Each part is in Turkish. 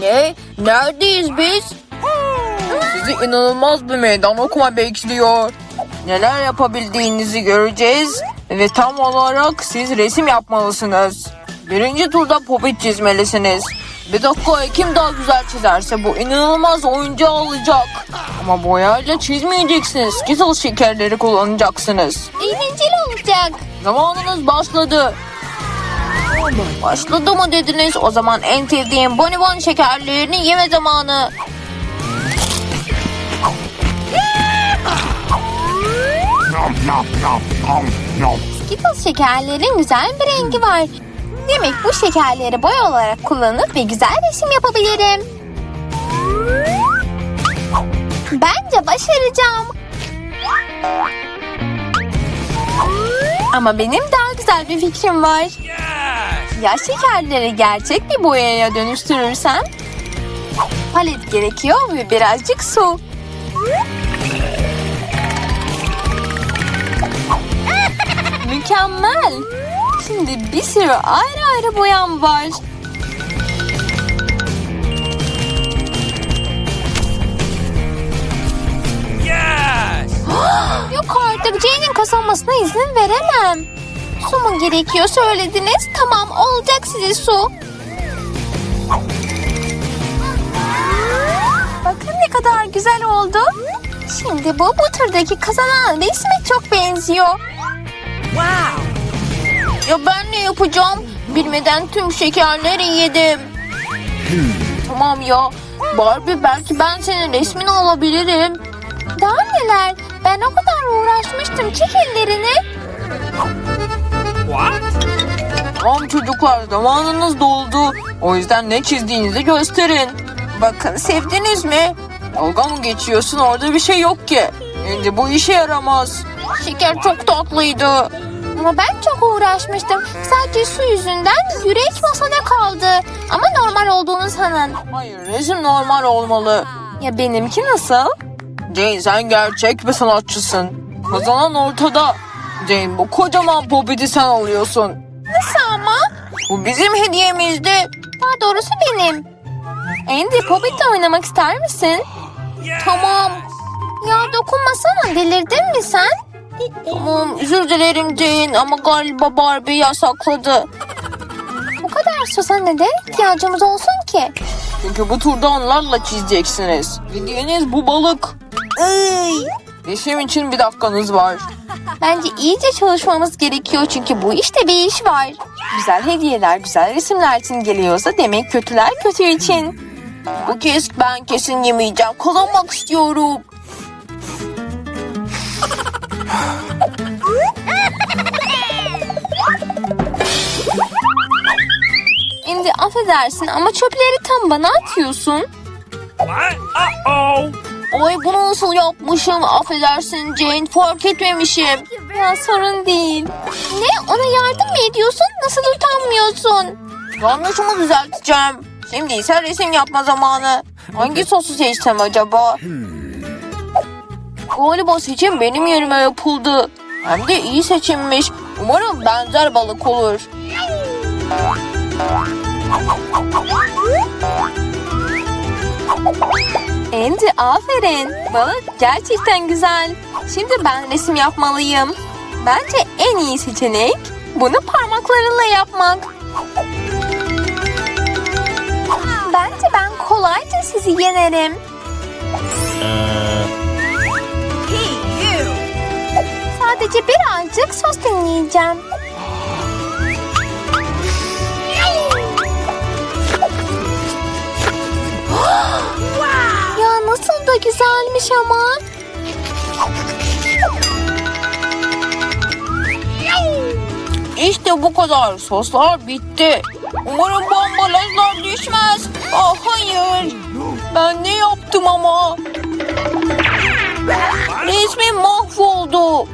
Ne? Neredeyiz biz? Sizi inanılmaz bir meydan okuma bekliyor. Neler yapabildiğinizi göreceğiz ve tam olarak siz resim yapmalısınız. Birinci turda popit çizmelisiniz. Bir dakika kim daha güzel çizerse bu inanılmaz oyuncağı alacak. Ama boyayla çizmeyeceksiniz. Skittles şekerleri kullanacaksınız. Eğlenceli olacak. Zamanınız başladı. Başladı mı dediniz? O zaman en sevdiğim bonibon şekerlerini yeme zamanı. Skittles şekerlerin güzel bir rengi var. Demek bu şekerleri boy olarak kullanıp bir güzel resim yapabilirim. Bence başaracağım. Ama benim daha güzel bir fikrim var. Ya şekerleri gerçek bir boyaya dönüştürürsem? Palet gerekiyor ve birazcık su. Mükemmel. Şimdi bir sürü ayrı ayrı boyam var. Yok artık Jane'in kazanmasına izin veremem. Su mu gerekiyor söylediniz? Tamam olacak size su. Bakın ne kadar güzel oldu. Şimdi bu bu turdaki kazanan resme çok benziyor. Ya ben ne yapacağım? Bilmeden tüm şekerleri yedim. tamam ya. Barbie belki ben senin resmini alabilirim. Daha neler? Ben o kadar uğraşmıştım. Çek ellerini. Tamam çocuklar zamanınız doldu. O yüzden ne çizdiğinizi gösterin. Bakın sevdiniz mi? Dalga mı geçiyorsun orada bir şey yok ki. Şimdi bu işe yaramaz. Şeker çok tatlıydı. Ama ben çok uğraşmıştım. Sadece su yüzünden yürek masada kaldı. Ama normal olduğunu sanın. Hayır resim normal olmalı. Ya benimki nasıl? Jane sen gerçek bir sanatçısın. Kazanan ortada. Jane bu kocaman popiti sen alıyorsun. Nasıl ama? Bu bizim hediyemizdi. Daha doğrusu benim. Andy Poppet'le oynamak ister misin? Tamam. Ya dokunmasana delirdin mi sen? Tamam özür dilerim Jane ama galiba Barbie yasakladı. Bu kadar sosa neden ihtiyacımız olsun ki? Çünkü bu turda onlarla çizeceksiniz. Hediyeniz bu balık. Ey! Resim için bir dakikanız var. Bence iyice çalışmamız gerekiyor çünkü bu işte bir iş var. Güzel hediyeler güzel resimler için geliyorsa demek kötüler kötü için. Bu kez ben kesin yemeyeceğim. Kazanmak istiyorum. Andy affedersin ama çöpleri tam bana atıyorsun. Ay bunu nasıl yapmışım? Affedersin Jane fark etmemişim. Ya sorun değil. Ne ona yardım mı ediyorsun? Nasıl utanmıyorsun? Yanlışımı düzelteceğim. Şimdi ise resim yapma zamanı. Hangi sosu seçsem acaba? Galiba seçim benim yerime yapıldı. Hem de iyi seçilmiş. Umarım benzer balık olur. Andy aferin. Balık gerçekten güzel. Şimdi ben resim yapmalıyım. Bence en iyi seçenek bunu parmaklarınla yapmak. Bence ben kolayca sizi yenerim. Sadece birazcık sos dinleyeceğim. Da güzelmiş ama. İşte bu kadar. Soslar bitti. Umarım bu ambalajlar düşmez. Ah hayır. Ben ne yaptım ama? Resmim mahvoldu.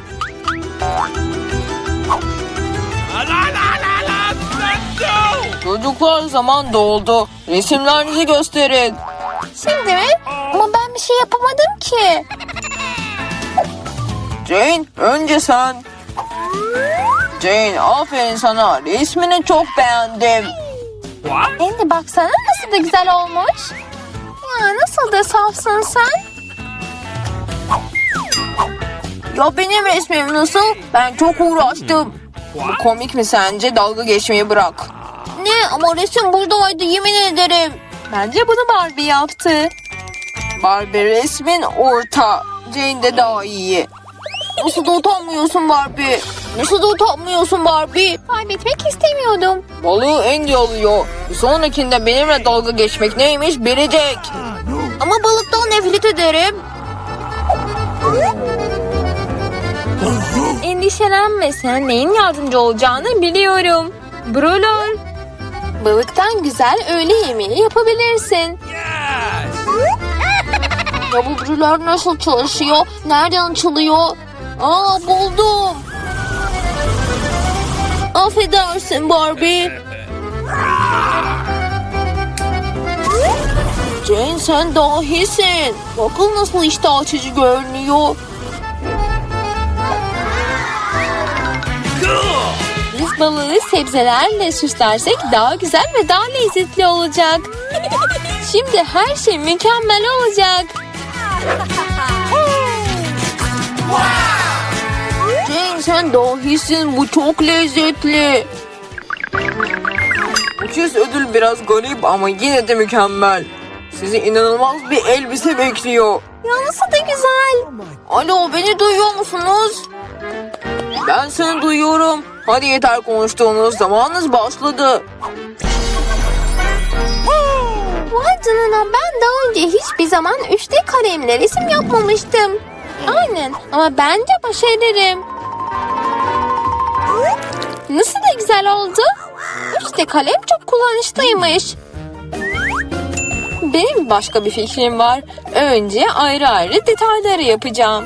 Çocuklar zaman doldu. Resimlerinizi gösterin. Şimdi mi? Ama ben bir şey yapamadım ki. Jane önce sen. Jane aferin sana. Resmini çok beğendim. Andy baksana nasıl da güzel olmuş. Ya nasıl da safsın sen. Ya benim resmim nasıl? Ben çok uğraştım. Bu komik mi sence? Dalga geçmeyi bırak. Ne ama resim buradaydı yemin ederim. Bence bunu Barbie yaptı. Barbie resmin orta. Jane de daha iyi. Nasıl da utanmıyorsun Barbie? Nasıl da utanmıyorsun Barbie? Kaybetmek istemiyordum. Balığı Andy alıyor. Bir sonrakinde benimle dalga geçmek neymiş bilecek. Ama balıktan nefret ederim. Endişelenme sen neyin yardımcı olacağını biliyorum. Brolor. Balıktan güzel öğle yemeği yapabilirsin. Yes! Brüler nasıl çalışıyor? Nereden açılıyor? Aa buldum. Affedersin Barbie. Jane sen dahisin. Bakın nasıl iştah açıcı görünüyor. Biz balığı sebzelerle süslersek daha güzel ve daha lezzetli olacak. Şimdi her şey mükemmel olacak. Jane sen dahisin. Bu çok lezzetli. Ucuz ödül biraz garip ama yine de mükemmel. Sizi inanılmaz bir elbise bekliyor. Ya nasıl da güzel. Alo beni duyuyor musunuz? Ben seni duyuyorum. Hadi yeter konuştuğunuz zamanınız başladı. Vay canına ben daha önce hiçbir zaman 3D kalemle resim yapmamıştım. Aynen ama bence başarırım. Nasıl da güzel oldu. 3D kalem çok kullanışlıymış. Benim başka bir fikrim var. Önce ayrı ayrı detayları yapacağım.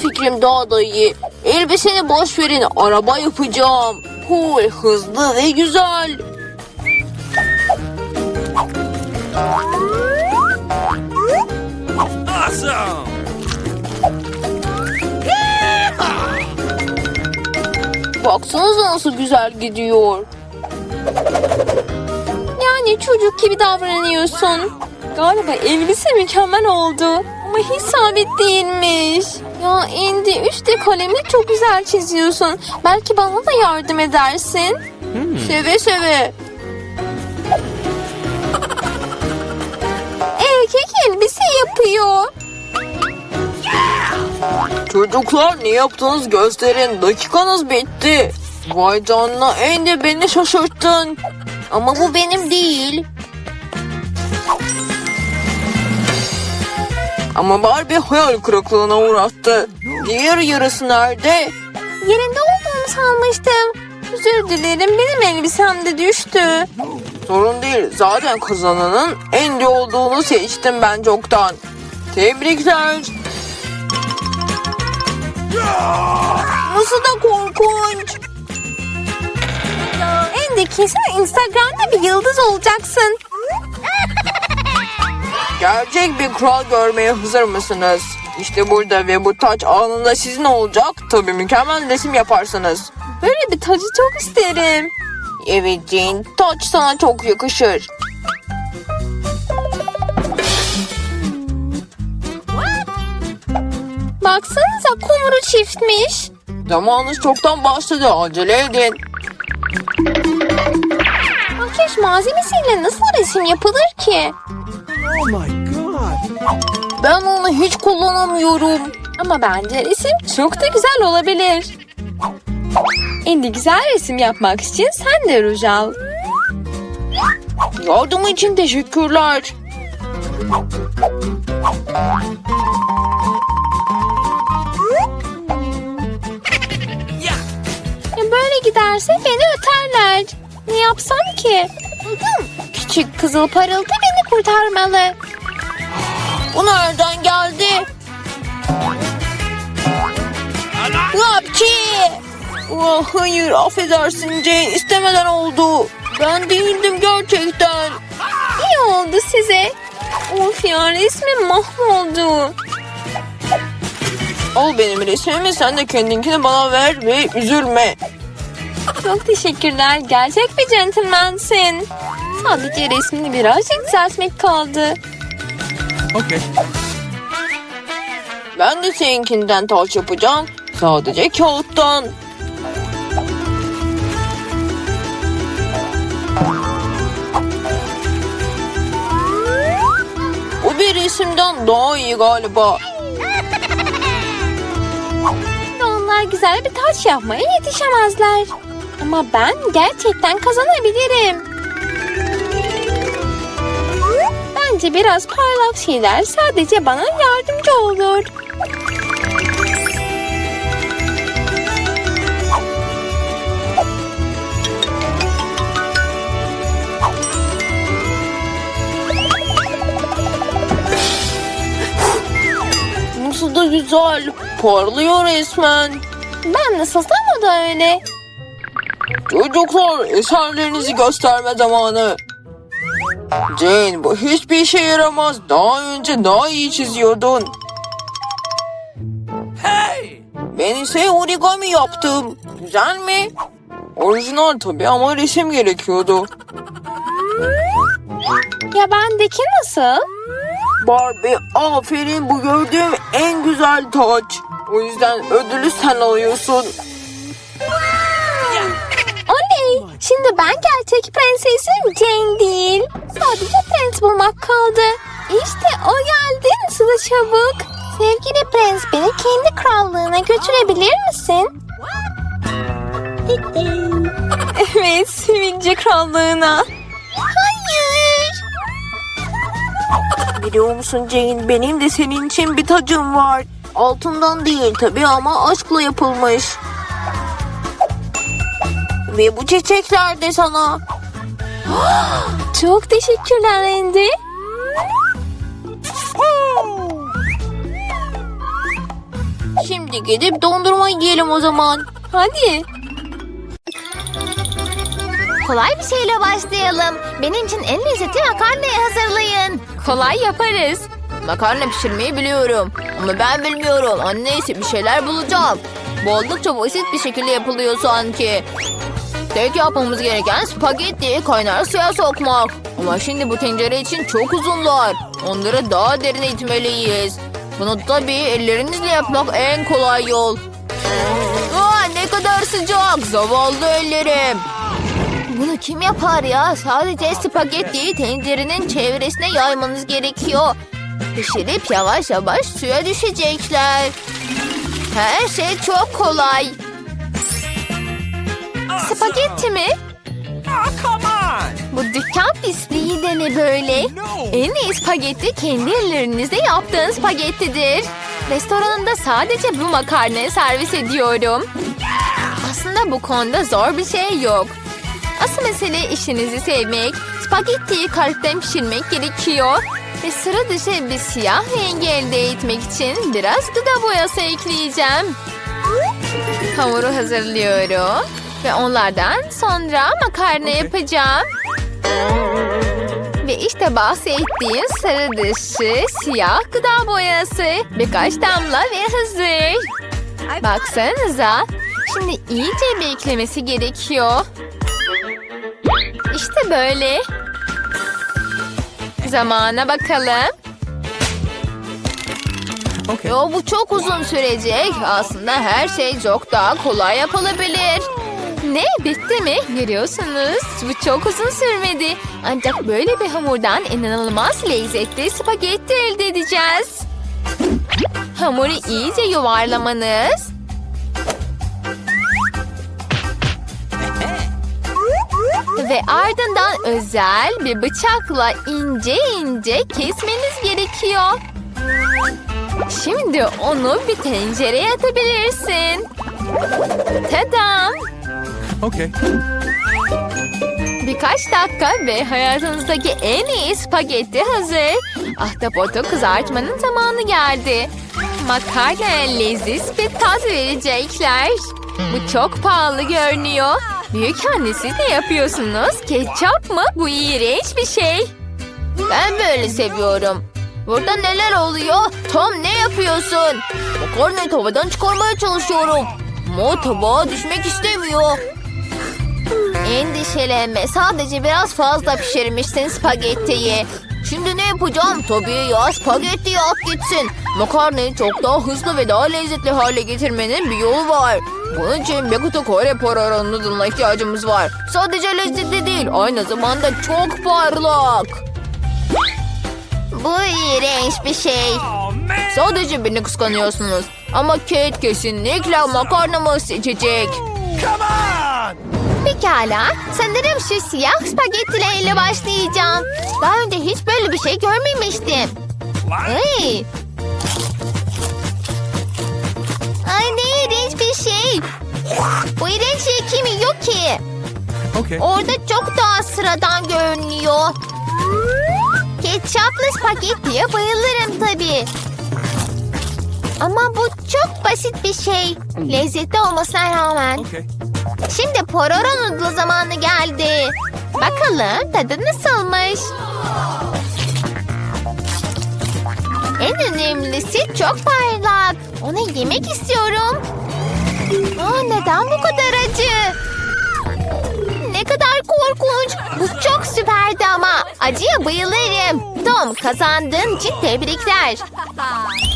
Fikrim daha da iyi. Elbiseni boş verin araba yapacağım. Cool, hızlı ve güzel. Awesome! Baksanıza nasıl güzel gidiyor. Yani çocuk gibi davranıyorsun. Galiba elbise mükemmel oldu. Ama hiç sabit değilmiş. Ya Andy 3D kalemle çok güzel çiziyorsun. Belki bana da yardım edersin. Seve seve. Erkek elbise yapıyor. Çocuklar ne yaptınız gösterin. Dakikanız bitti. Vay canına Andy beni şaşırttın. Ama bu benim değil. Ama Barbie hayal kırıklığına uğrattı. Diğer yarısı nerede? Yerinde olduğumu sanmıştım. Özür dilerim benim elbisem de düştü. Sorun değil. Zaten kazananın Andy olduğunu seçtim ben çoktan. Tebrikler. Nasıl da korkunç. Andy kesin Instagram'da bir yıldız olacaksın. Gerçek bir kural görmeye hazır mısınız? İşte burada ve bu taç anında sizin olacak. Tabii mükemmel resim yaparsınız. Böyle bir tacı çok isterim. Evet Jane, taç sana çok yakışır. Baksanıza kumru çiftmiş. Zamanınız çoktan başladı. Acele edin. Makyaj malzemesiyle nasıl resim yapılır ki? Oh my god! Ben onu hiç kullanamıyorum. Ama bence resim çok da güzel olabilir. Andy güzel resim yapmak için sen de ruj al. Yardım için teşekkürler. Ya böyle giderse beni öterler. Ne yapsam ki? Küçük kızıl parıltı beni kurtarmalı. Bu nereden geldi? Ala! Rapçi! Oh, hayır affedersin Jane istemeden oldu. Ben değildim gerçekten. İyi oldu size. Of ya resmim mahvoldu. Al benim resmimi sen de kendinkini bana ver ve üzülme. Çok teşekkürler. Gerçek bir centilmensin. Sadece resmini birazcık düzeltmek kaldı. Okay. Ben de seninkinden taş yapacağım. Sadece kağıttan. Bu bir resimden daha iyi galiba. Onlar güzel bir taç yapmaya yetişemezler. Ama ben gerçekten kazanabilirim. Bence biraz parlak şeyler sadece bana yardımcı olur. Nasıl da güzel. Parlıyor resmen. Ben nasılsam o da öyle. Çocuklar eserlerinizi gösterme zamanı. Jane bu hiçbir işe yaramaz. Daha önce daha iyi çiziyordun. Hey! Ben ise origami yaptım. Güzel mi? Orijinal tabii ama resim gerekiyordu. Ya bendeki nasıl? Barbie aferin bu gördüğüm en güzel taç. O yüzden ödülü sen alıyorsun. Şimdi ben gerçek prensesim Jane değil. Sadece prens bulmak kaldı. İşte o geldi. Nasıl çabuk. Sevgili prens beni kendi krallığına götürebilir misin? evet, sevince krallığına. Hayır. Biliyor musun Jane benim de senin için bir tacım var. Altından değil tabii ama aşkla yapılmış. Ve bu çiçekler de sana. Çok teşekkürler Andy. Şimdi gidip dondurma yiyelim o zaman. Hadi. Kolay bir şeyle başlayalım. Benim için en lezzetli makarnayı hazırlayın. Kolay yaparız. Makarna pişirmeyi biliyorum. Ama ben bilmiyorum. Anne ise bir şeyler bulacak. Bu oldukça basit bir şekilde yapılıyor sanki. Tek yapmamız gereken spagetti kaynar suya sokmak. Ama şimdi bu tencere için çok uzunlar. Onları daha derine itmeliyiz. Bunu tabii ellerinizle yapmak en kolay yol. Aa, ne kadar sıcak. Zavallı ellerim. Bunu kim yapar ya? Sadece spagettiyi tencerenin çevresine yaymanız gerekiyor. Pişirip yavaş yavaş suya düşecekler. Her şey çok kolay. Spagetti mi? Bu dükkan pisliği de ne böyle? En iyi spagetti kendi ellerinizde yaptığın spagettidir. Restoranında sadece bu makarnayı servis ediyorum. Aslında bu konuda zor bir şey yok. Asıl mesele işinizi sevmek. Spagettiyi kalpten pişirmek gerekiyor. Ve sıra dışı bir siyah rengi elde etmek için biraz gıda boyası ekleyeceğim. Hamuru hazırlıyorum. Ve onlardan sonra makarna yapacağım. Ve işte bahsettiğim sarı dışı siyah gıda boyası. Birkaç damla ve hazır. Baksanıza. Şimdi iyice beklemesi gerekiyor. İşte böyle. Zamana bakalım. Okay. Yo bu çok uzun sürecek. Aslında her şey çok daha kolay yapılabilir. Ne bitti mi? Görüyorsunuz bu çok uzun sürmedi. Ancak böyle bir hamurdan inanılmaz lezzetli spagetti elde edeceğiz. Hamuru iyice yuvarlamanız. Ve ardından özel bir bıçakla ince ince kesmeniz gerekiyor. Şimdi onu bir tencereye atabilirsin. Tadam! Okay. Birkaç dakika ve hayatınızdaki en iyi spagetti hazır. Ahtapotu kızartmanın zamanı geldi. Makarna leziz bir tat verecekler. Bu çok pahalı görünüyor. Büyük anne siz ne yapıyorsunuz? Ketçap mı? Bu iğrenç bir şey. Ben böyle seviyorum. Burada neler oluyor? Tom ne yapıyorsun? Makarnayı tavadan çıkarmaya çalışıyorum. Ama tabağa düşmek istemiyor. Endişelenme. Sadece biraz fazla pişirmişsin spagettiyi. Şimdi ne yapacağım? Tabii ya spagettiyi at gitsin. Makarnayı çok daha hızlı ve daha lezzetli hale getirmenin bir yolu var. Bunun için bir kutu Kore noodle'ına ihtiyacımız var. Sadece lezzetli değil, aynı zamanda çok parlak. Bu iğrenç bir şey. Sadece beni kıskanıyorsunuz. Ama Kate kesinlikle makarnamı seçecek. Come on. Pekala. Sanırım şu siyah spagettileriyle başlayacağım. Daha önce hiç böyle bir şey görmemiştim. Ay. Ay ne iğrenç bir şey. Bu iğrenç şey kim yiyor ki? Okay. Orada çok daha sıradan görünüyor. Ketçaplı spagettiye bayılırım tabii. Ama bu çok basit bir şey. Lezzetli olmasına rağmen. Okay. Şimdi pororo noodle zamanı geldi. Bakalım tadı nasılmış? En önemlisi çok parlak. Onu yemek istiyorum. Aa, neden bu kadar acı? Ne kadar korkunç. Bu çok süperdi ama. Acıya bayılırım. Tom kazandığın için tebrikler.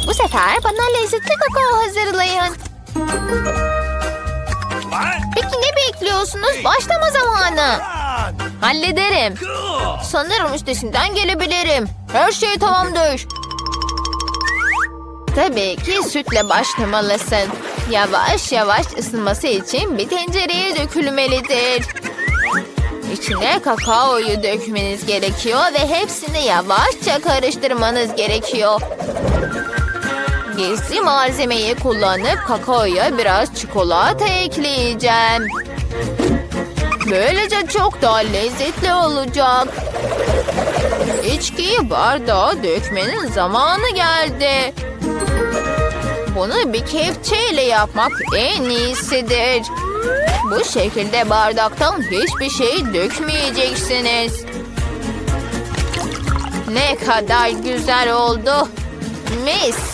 Bu sefer bana lezzetli kakao hazırlayın. Peki ne bekliyorsunuz? Başlama zamanı. Hallederim. Sanırım üstesinden gelebilirim. Her şey tamamdır. Tabii ki sütle başlamalısın. Yavaş yavaş ısınması için bir tencereye dökülmelidir. İçine kakaoyu dökmeniz gerekiyor ve hepsini yavaşça karıştırmanız gerekiyor. Gizli malzemeyi kullanıp kakaoya biraz çikolata ekleyeceğim. Böylece çok daha lezzetli olacak. İçkiyi bardağa dökmenin zamanı geldi. Bunu bir kepçeyle yapmak en iyisidir. Bu şekilde bardaktan hiçbir şey dökmeyeceksiniz. Ne kadar güzel oldu. Mis.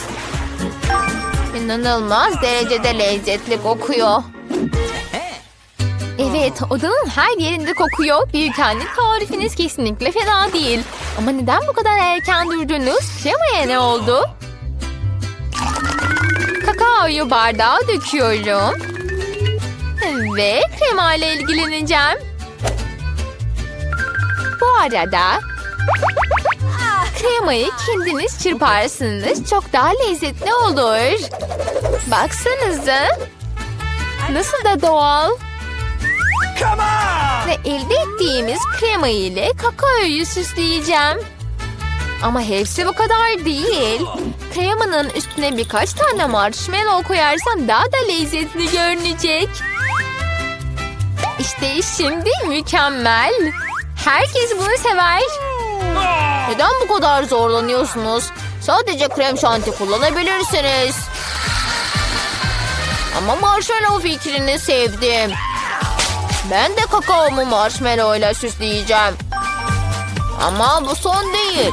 İnanılmaz derecede lezzetli kokuyor. Evet, odanın her yerinde kokuyor. Büyük anne tarifiniz kesinlikle fena değil. Ama neden bu kadar erken durdunuz? Kremaya ne oldu? Kakaoyu bardağa döküyorum. Ve krema ile ilgileneceğim. Bu arada kremayı kendiniz çırparsınız. Çok daha lezzetli olur. Baksanıza. Nasıl da doğal. Ve elde ettiğimiz krema ile kakaoyu süsleyeceğim. Ama hepsi bu kadar değil. Kremanın üstüne birkaç tane marshmallow koyarsam daha da lezzetli görünecek. İşte şimdi mükemmel. Herkes bunu sever. Neden bu kadar zorlanıyorsunuz? Sadece krem şanti kullanabilirsiniz. Ama marshmallow fikrini sevdim. Ben de kakaomu marshmallow ile süsleyeceğim. Ama bu son değil.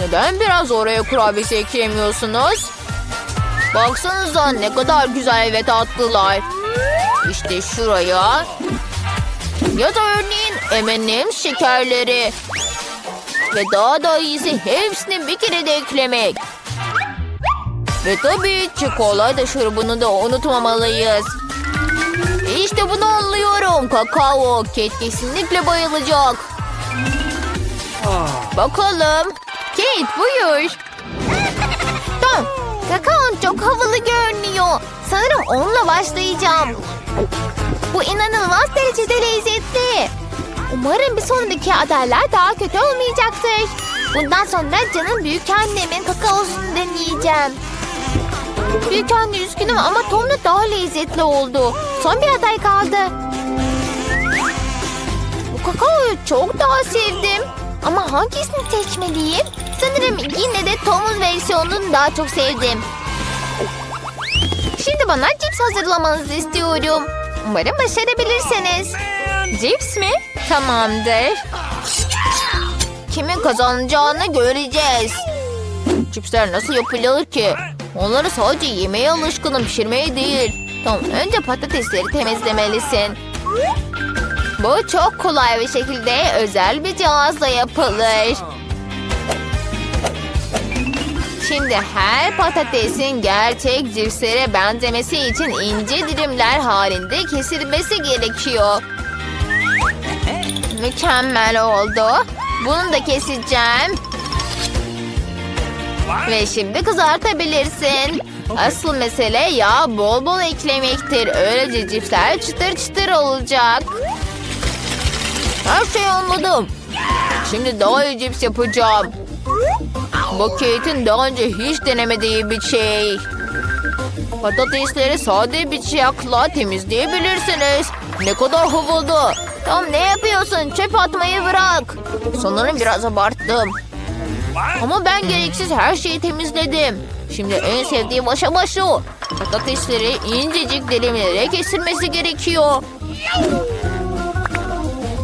Neden biraz oraya kurabiyesi eklemiyorsunuz? Baksanıza ne kadar güzel ve tatlılar. İşte şuraya. Ya da örneğin M&M şekerleri. Ve daha da iyisi hepsini bir kere de eklemek. Ve tabii çikolata şurubunu da unutmamalıyız. İşte bunu anlıyorum. Kakao. Kate kesinlikle bayılacak. Bakalım. Kate buyur. Tom, kakaon çok havalı görünüyor. Sanırım onunla başlayacağım. Bu inanılmaz derecede lezzetli. Umarım bir sonraki adaylar daha kötü olmayacaktır. Bundan sonra canım büyük annemin kakaosunu deneyeceğim. Büyük anne üzgünüm ama Tom'la daha lezzetli oldu. Son bir aday kaldı. Bu kakaoyu çok daha sevdim. Ama hangisini seçmeliyim? Sanırım yine de Tom'un versiyonunu daha çok sevdim. Şimdi bana cips hazırlamanızı istiyorum. Umarım başarabilirsiniz. Cips mi? Tamamdır. Kimin kazanacağını göreceğiz. Cipsler nasıl yapılır ki? Onları sadece yemeye alışkınım, pişirmeye değil. Tamam, önce patatesleri temizlemelisin. Bu çok kolay bir şekilde özel bir cihazla yapılır. Şimdi her patatesin gerçek cipslere benzemesi için ince dilimler halinde kesilmesi gerekiyor. Mükemmel oldu. Bunu da keseceğim. Ve şimdi kızartabilirsin. Asıl mesele yağ bol bol eklemektir. Öylece cipsler çıtır çıtır olacak. Her şeyi anladım. Şimdi daha iyi cips yapacağım. Bu Kate'in daha önce hiç denemediği bir şey. Patatesleri sade bıçakla temizleyebilirsiniz. Ne kadar havalı. Tam ne yapıyorsun? Çöp atmayı bırak. Sanırım biraz abarttım. Ama ben gereksiz her şeyi temizledim. Şimdi en sevdiğim aşama şu. Patatesleri incecik dilimlere kesilmesi gerekiyor.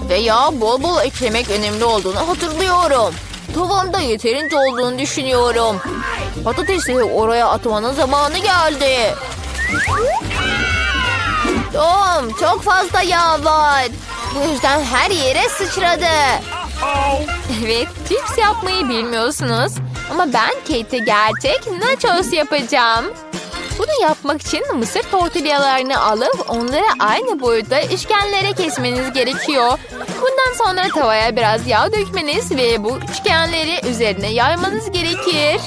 Ve yağ bol bol eklemek önemli olduğunu hatırlıyorum. Tavamda yeterince olduğunu düşünüyorum. Patatesleri oraya atmanın zamanı geldi. Tom çok fazla yağ var. Bu yüzden her yere sıçradı. Evet, cips yapmayı bilmiyorsunuz. Ama ben Kate'e gerçek nachos yapacağım. Bunu yapmak için mısır tortillalarını alıp onları aynı boyutta üçgenlere kesmeniz gerekiyor. Bundan sonra tavaya biraz yağ dökmeniz ve bu üçgenleri üzerine yaymanız gerekir.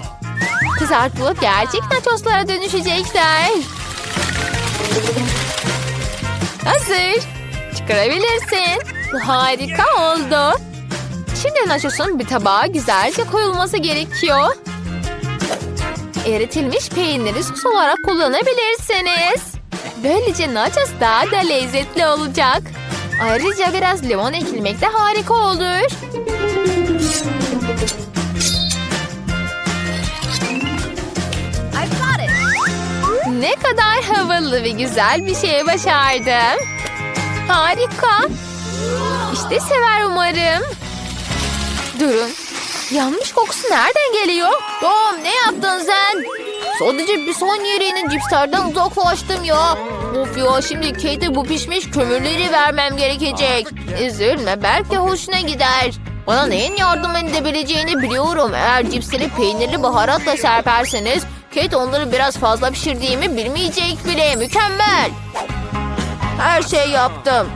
Kızartılıp gerçek nachoslara dönüşecekler. Hazır. Çıkarabilirsin. Bu harika oldu. Şimdi nachosun bir tabağa güzelce koyulması gerekiyor. Eritilmiş peyniri sos olarak kullanabilirsiniz. Böylece nachos daha da lezzetli olacak. Ayrıca biraz limon eklemek de harika olur. Ne kadar havalı ve güzel bir şey başardım. Harika. İşte sever umarım. Durun. Yanmış kokusu nereden geliyor? Tom ne yaptın sen? Sadece bir saniyenin cipslerden uzaklaştım ya. Of ya şimdi Kate'e bu pişmiş kömürleri vermem gerekecek. Üzülme belki hoşuna gider. Bana neyin yardım edebileceğini biliyorum. Eğer cipsleri peynirli baharatla serperseniz Kate onları biraz fazla pişirdiğimi bilmeyecek bile. Mükemmel. Her şey yaptım.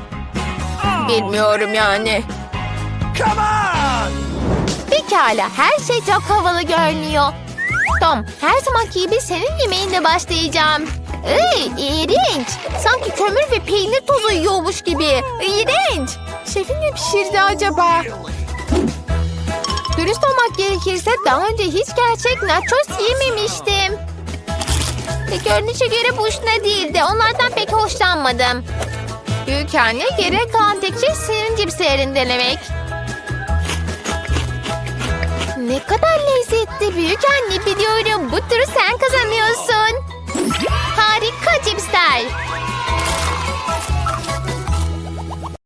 Bilmiyorum yani. Pekala her şey çok havalı görünüyor. Tom her zamanki gibi senin yemeğinle başlayacağım. Iy, iğrenç. Sanki kömür ve peynir tozu yiyormuş gibi. İğrenç. Şefin ne pişirdi acaba? Dürüst olmak gerekirse daha önce hiç gerçek nachos yememiştim. E, görünüşe göre bu işine değildi. Onlardan pek hoşlanmadım. Büyük anne gerek kalan tek şey senin cipslerini denemek. Ne kadar lezzetli büyük anne biliyorum. Bu turu sen kazanıyorsun. Harika cipsler.